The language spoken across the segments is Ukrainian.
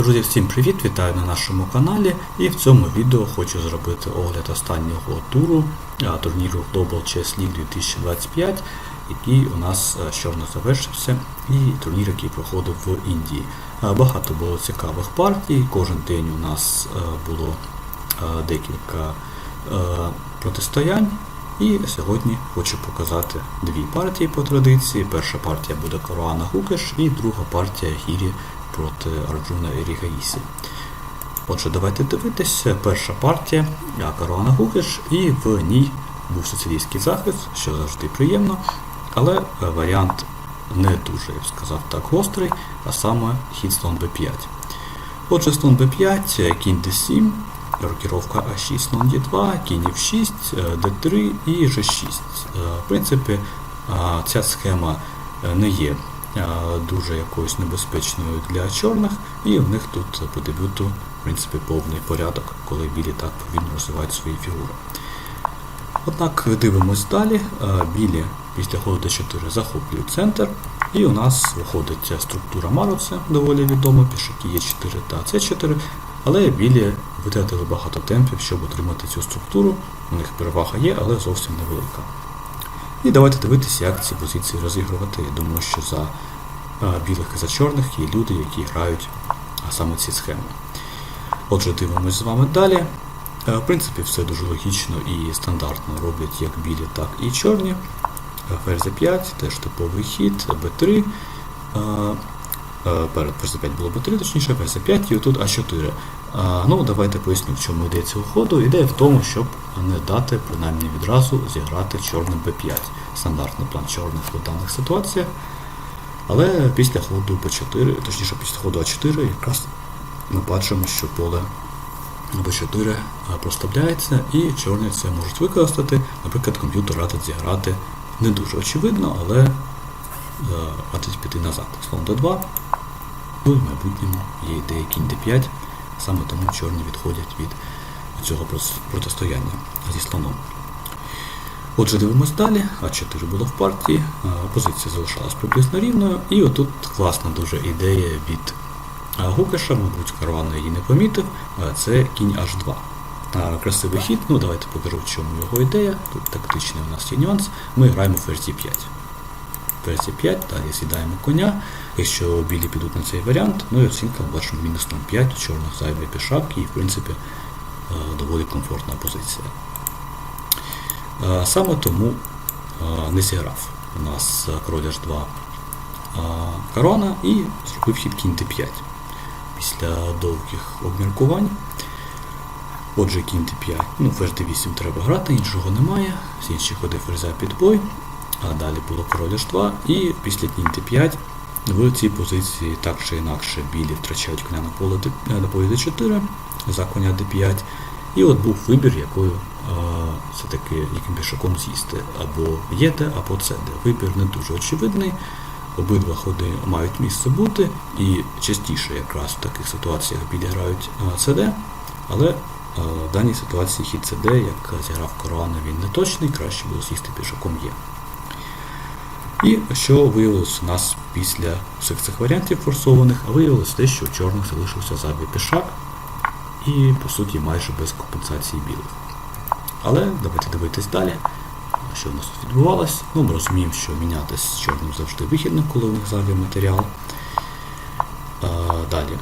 Друзі, всім привіт! Вітаю на нашому каналі. І в цьому відео хочу зробити огляд останнього туру турніру Global Chess League 2025, який у нас а, щойно завершився, і турнір, який проходив в Індії. Багато було цікавих партій. Кожен день у нас було декілька протистоянь. І сьогодні хочу показати дві партії по традиції. Перша партія буде Коруана Гукеш і друга партія Гірі проти Арджуна Ерігаїсі. Отже, давайте дивитися. Перша партія Коруана Гукеш, і в ній був сицилійський захист, що завжди приємно, але варіант не дуже, я б сказав так, гострий, а саме хід слон b5. Отже, слон b5, кінь d7, рокіровка А6, слон d2, кінь f6, d3 і g6. В принципі, ця схема не є дуже якоюсь небезпечною для чорних, і в них тут по дебюту в принципі, повний порядок, коли білі так повільно розвивають свої фігури. Однак дивимось далі. Білі після ходу d4 захоплюють центр, і у нас виходить структура Маруце, доволі відома, пішаки Е4 та С4, але білі витратили багато темпів, щоб отримати цю структуру. У них перевага є, але зовсім невелика. І давайте дивитися, як ці позиції розігрувати. Я думаю, що за білих і за чорних є люди, які грають саме ці схеми. Отже, дивимось з вами далі. В принципі, все дуже логічно і стандартно роблять як білі, так і чорні. Ферзь 5 теж типовий хід, Б3. Перед ферзь 5 було Б3, точніше, ферзь 5 і тут А4. Ну, Давайте поясню, в чому йдеться уходу. Ідея в тому, щоб не дати принаймні відразу зіграти чорним Б5. Стандартний план чорних в даних ситуаціях. Але після ходу Б4, точніше після ходу А4, якраз ми бачимо, що поле Б4 проставляється і чорні це можуть використати. Наприклад, комп'ютер радить зіграти не дуже очевидно, але радить піти назад. Слон Д2. В майбутньому є ідея кінь Д5, саме тому чорні відходять від цього протистояння зі слоном. Отже, дивимось далі, А4 було в партії, позиція залишалась приблизно рівною, і отут класна дуже ідея від Гукаша, мабуть, Карвана її не помітив, це кінь H2. Красивий хід, ну давайте покажу, в чому його ідея. Тут тактичний у нас є нюанс. Ми граємо ферзі 5. Ферзі 5, далі сідаємо коня. Якщо білі підуть на цей варіант, ну і оцінка бачимо мінус 5, у чорних зайвий пішак і в принципі доволі комфортна позиція. Саме тому не зіграв у нас король H2 корона і зробив хід кінь Т5 після довгих обміркувань. Отже, кінь Т5, ну, ферзь Д8 треба грати, іншого немає. З інших ходив ферзя під бой, а далі було король H2, і після кінь Т5 в цій позиції так чи інакше білі втрачають коня на поле на полі D4 за коня D5. І от був вибір, якою все-таки яким пішаком з'їсти. Або ЄТ, або ЦД. Вибір не дуже очевидний. Обидва ходи мають місце бути, і частіше якраз в таких ситуаціях білі грають ЦД, але в даній ситуації хід ЦД, як зіграв Коруана, він не точний, краще було з'їсти пішаком Є. І що виявилось у нас після всіх цих варіантів форсованих, виявилось те, що чорних залишився зайвий пішак, і, по суті, майже без компенсації білих. Але давайте дивитись далі, що в нас тут відбувалося. Ну, Ми розуміємо, що мінятися з чорним завжди вигідно, коли у них зайвий матеріал. А, Далі.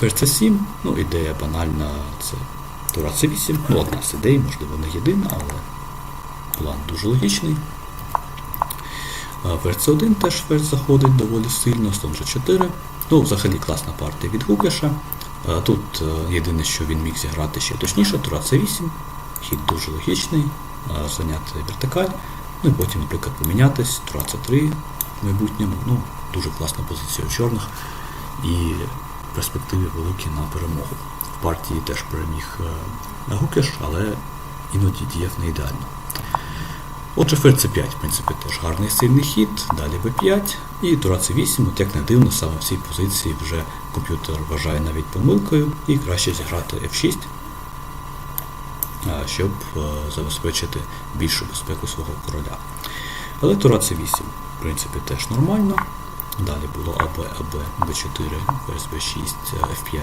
Ферзь 7 ну, ідея банальна, це Тура С8, ну, одна з ідей, можливо, не єдина, але план дуже логічний. Ферзь 1 теж ферзь заходить доволі сильно, слон G4. Ну, взагалі класна партія від Гукеша. Тут єдине, що він міг зіграти ще точніше, Тура С8, хід дуже логічний, зайняти вертикаль, ну і потім, наприклад, помінятись, Тура С3 в майбутньому. ну, Дуже класна позиція у чорних і перспективи великі на перемогу. В партії теж переміг Гукеш, але іноді діяв не ідеально. Отже, ферзь c 5 в принципі, теж гарний сильний хід, далі b5 і тура c8, от як не дивно, саме в цій позиції вже комп'ютер вважає навіть помилкою і краще зіграти f6, щоб забезпечити більшу безпеку свого короля. Але тура c8, в принципі, теж нормально. Далі було АБ, АБ, Б4, ферзь Б6, F5,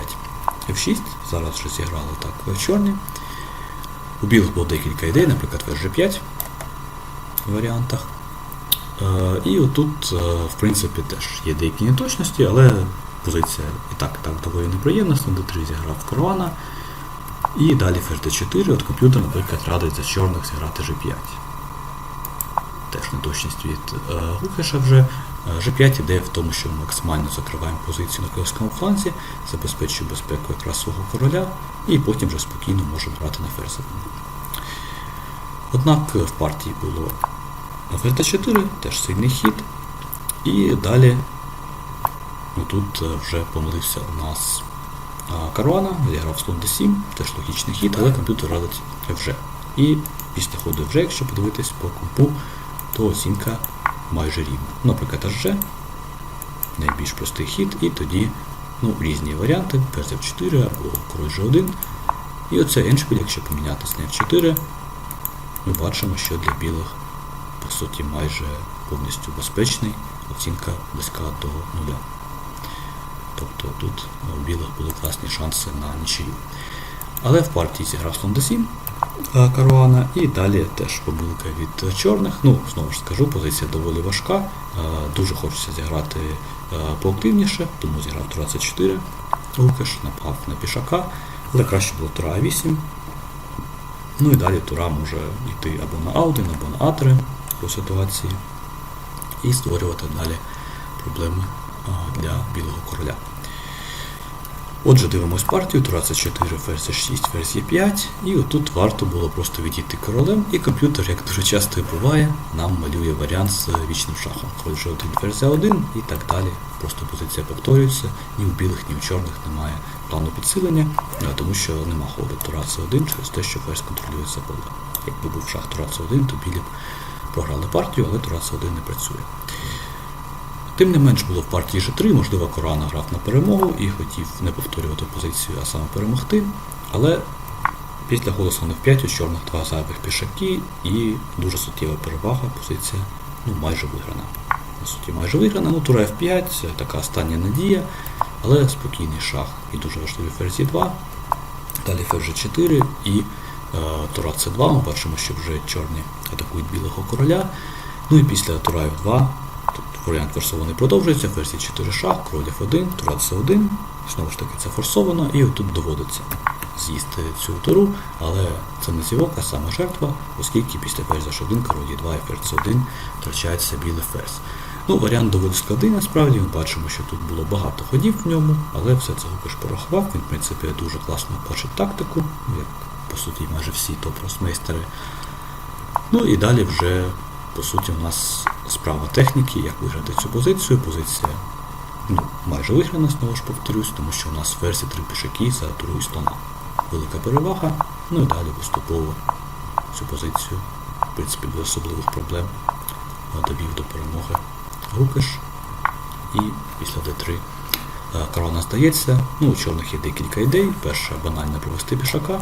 F6. Зараз вже зіграли так е, чорні. У білих було декілька ідей, наприклад, ферзь G5 в варіантах. Е, І отут, е, в принципі, теж є деякі неточності, але позиція і так, і так доволі неприємна. Слон D3 зіграв Каруана. І далі ферзь D4, от комп'ютер, наприклад, радить за чорних зіграти G5. Теж неточність від е, Гукеша вже. Е, G5 ідея в тому, що ми максимально закриваємо позицію на київському фланзі, забезпечує безпеку якраз свого короля, і потім вже спокійно можемо грати на ферзь. Однак е, в партії було ферзь d4, теж сильний хід. І далі тут е, вже помилився у нас а, Каруана, зіграв слон d7, теж логічний хід, але комп'ютер радить FG. І після ходу FG, якщо подивитись по компу, то оцінка майже рівна. Наприклад, HG, найбільш простий хід, і тоді ну, різні варіанти, ферзь F4 або король G1. І оце еншпіль, якщо помінятися на F4, ми бачимо, що для білих по суті майже повністю безпечний, оцінка близька до нуля. Тобто тут у білих були класні шанси на нічию. Але в партії зіграв слон d7 е, Каруана, і далі теж помилка від чорних. Ну, знову ж скажу, позиція доволі важка. Е, Дуже хочеться зіграти е, поактивніше, тому зіграв тура c4. Лукаш напав на пішака, але краще було тура А8. Ну і далі тура може йти або на А1, або на А3 по ситуації. І створювати далі проблеми для білого короля. Отже, дивимось партію, тура c4, ферзь 6, ферзь Е5, і отут варто було просто відійти королем, і комп'ютер, як дуже часто і буває, нам малює варіант з вічним шахом. Король G1, ферзь А1 і так далі. Просто позиція повторюється, ні у білих, ні у чорних немає плану підсилення, тому що нема ходу тура c1 через те, що ферзь контролює це поле. Якби був шах тура c1, то білі б програли партію, але тура c1 не працює. Тим не менш було в партії G3, можливо, Корана грав на перемогу і хотів не повторювати позицію, а саме перемогти. Але після голосу на 5 у чорних два зайвих пішаки і дуже суттєва перевага, позиція ну, майже виграна. По суті, майже виграна. Ну, тура F5, така остання надія, але спокійний шах і дуже важливий ферзь 2 Далі ферзь G4 і тура C2. Ми бачимо, що вже чорні атакують білого короля. Ну і після тура F2 Тут варіант форсований продовжується, версії 4 шах, король F1, тура C1, знову ж таки це форсовано, і отут доводиться з'їсти цю туру, але це не зівок, а саме жертва, оскільки після ферзь H1, король E2 і ферзь C1 втрачається білий ферзь. Ну, Варіант доволі складний, насправді, ми бачимо, що тут було багато ходів в ньому, але все це Гукаш порахував, він, в принципі, дуже класно бачить тактику, як по суті майже всі топ-росмейстери. Ну і далі вже по суті, у нас справа техніки, як виграти цю позицію. Позиція ну, майже виграна, знову ж повторюсь, тому що у нас в версії три пішаки за туру і слона. Велика перевага. Ну і далі поступово цю позицію, в принципі, без особливих проблем довів до перемоги Гукаш. І після D3 корона здається. Ну, у чорних є декілька ідей. Перша банально провести пішака.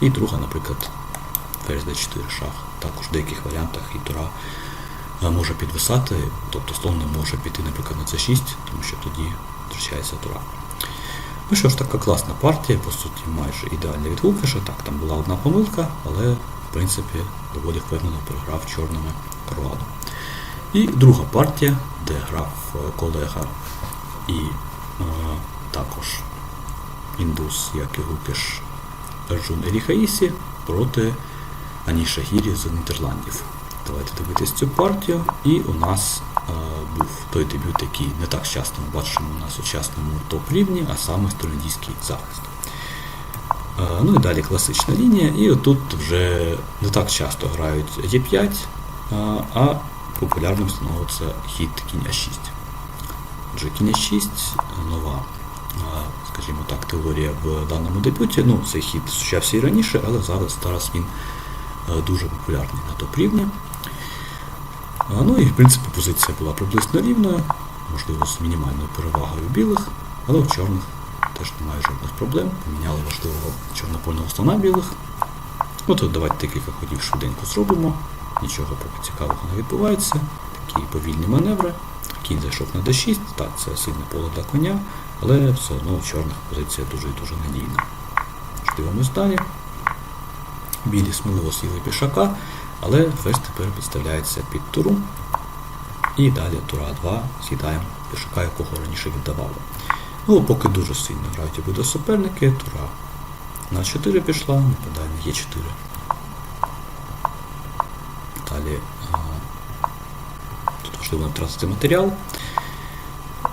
І друга, наприклад, ферзь d4 шах. Також в деяких варіантах і тура е, може підвисати, тобто слон не може піти, наприклад, на c6, тому що тоді втрачається тура. Ну що ж, така класна партія, по суті, майже ідеальна від Гукеша. Так, там була одна помилка, але в принципі доволі впевнено програв чорними кровадом. І друга партія, де грав е, колега і е, також індус, як і Гукеш Арджун Еліхаїсі проти Аніша Гірі з Нідерландів. Давайте дивитись цю партію. І у нас е, був той дебют, який не так часто ми бачимо на сучасному топ-рівні, а саме столідійський захист. Е, ну і далі класична лінія, і отут вже не так часто грають Е5, е, а популярним становиться хід кінь А6. Отже, кінь А6 нова, е, скажімо так, теорія в даному дебюті. Ну, цей хід зустрічався і раніше, але зараз, зараз він е, дуже популярний на топ-рівні. Ну і в принципі позиція була приблизно рівною, можливо, з мінімальною перевагою білих, але у чорних теж немає жодних проблем. Поміняли важливого чорнопольного слона білих. Ну то давайте декілька ходів швиденько зробимо. Нічого поки цікавого не відбувається. такі повільні маневри. Кінь зайшов на d6, так, це сильне поле для коня, але все одно у чорних позиція дуже і дуже надійна. Дивимось далі. Білі сміливо сіли пішака, але ферзь тепер підставляється під туру. І далі тура 2 з'їдаємо пішака, якого раніше віддавали. Ну, поки дуже сильно грають обидва суперники, тура на 4 пішла, нападає на Е4. Далі а, тут важливо не втратити матеріал.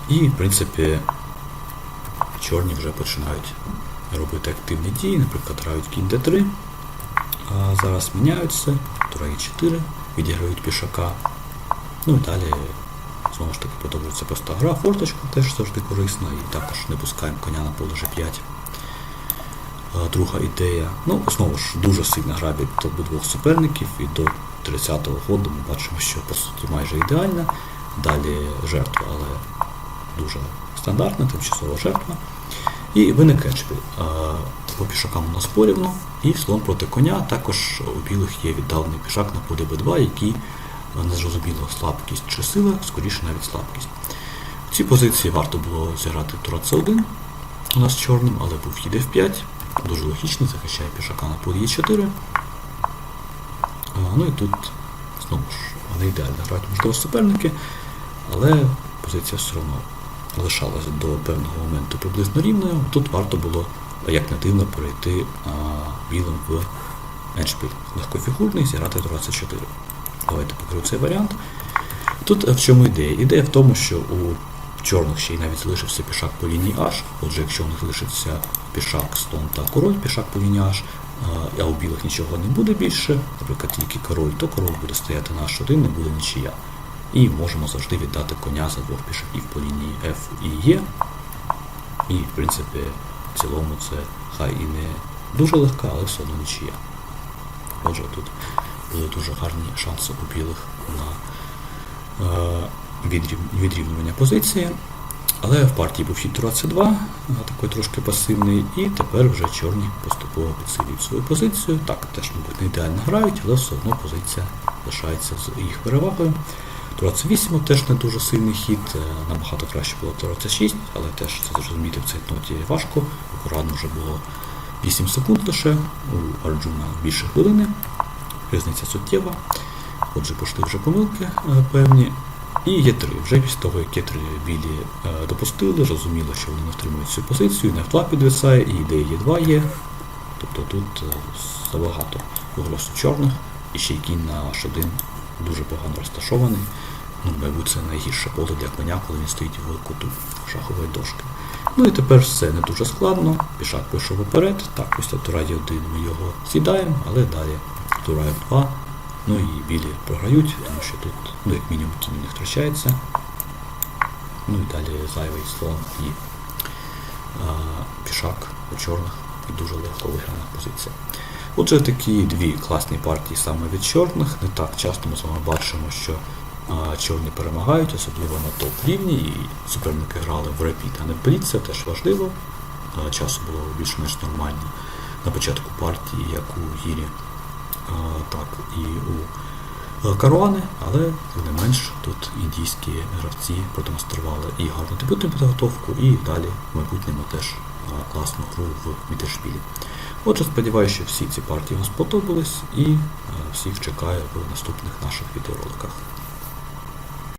І, в принципі, чорні вже починають робити активні дії, наприклад, грають кінь d3. А зараз міняються, тура Е4, відіграють пішака. Ну і далі, знову ж таки, подобається проста гра. Форточка теж завжди корисна, і також не пускаємо коня на поле G5. Друга ідея. Ну, знову ж дуже сильна гра від обидвох суперників, і до 30-го ходу ми бачимо, що по суті майже ідеальна. Далі жертва, але дуже стандартна, тимчасова жертва. І виник кетчбіл. По пішакам у нас порівну, і слон проти коня. Також у білих є віддалений пішак на полі Б2, який незрозуміло слабкість чи сила, скоріше навіть слабкість. В цій позиції варто було зіграти тура С1 у нас чорним, але був хід F5, дуже логічний, захищає пішака на полі Е4. Ну і тут знову ж не ідеально грають можливо суперники, але позиція все одно лишалася до певного моменту приблизно рівною. Тут варто було, як не дивно, перейти а, білим в еншпіль. Легкофігурний, зіграти 24. Давайте покажу цей варіант. Тут в чому ідея? Ідея в тому, що у чорних ще й навіть залишився пішак по лінії H. Отже, якщо у них залишиться пішак, слон та король, пішак по лінії H, а у білих нічого не буде більше, наприклад, тільки король, то король буде стояти на H1, не буде нічия. І можемо завжди віддати коня за двох пішаків по лінії F і E. І, в принципі, в цілому це хай і не дуже легка, але все одно нічия. Отже, тут були дуже гарні шанси у білих на е, відрів, відрівнювання позиції. Але в партії був хід тура С2, такий трошки пасивний, і тепер вже чорні поступово підсилюють свою позицію. Так, теж, мабуть, не ідеально грають, але все одно позиція лишається з їх перевагою. Тура С8 теж не дуже сильний хід, е, набагато краще було Тура С6, але теж це зрозуміти в цій ноті важко. Акуратно вже було 8 секунд лише, у Арджуна більше хвилини. Різниця суттєва. Отже, пішли вже помилки е, певні. І є 3 Вже після того, як є 3 білі е, допустили, зрозуміло, що вони не втримують цю позицію, не 2 підвисає, і ідея є 2 є. Тобто тут забагато голосу чорних, і ще й кінь на H1 дуже погано розташований. Ну, мабуть, це найгірше поле для коня, коли він стоїть в куту шахової дошки. Ну і тепер все не дуже складно. Пішак пішов вперед. Так, після тура 1 ми його сідаємо, але далі тура F2. Ну і білі програють, тому що тут, ну як мінімум, кінь не втрачається. Ну і далі зайвий слон і а, пішак у чорних і дуже легко виграна позиція. Отже, такі дві класні партії саме від чорних. Не так часто ми з вами бачимо, що чорні перемагають, особливо на топ-рівні, і суперники грали в репіт, а не в бліц, це теж важливо. Часу було більш-менш нормально на початку партії, як у гірі, так і у Каруани, але не менш тут індійські гравці продемонстрували і гарну дебютну підготовку, і далі в майбутньому теж класну гру в Мітершпілі. Отже, сподіваюся, що всі ці партії вам сподобались і всіх чекаю в наступних наших відеороликах.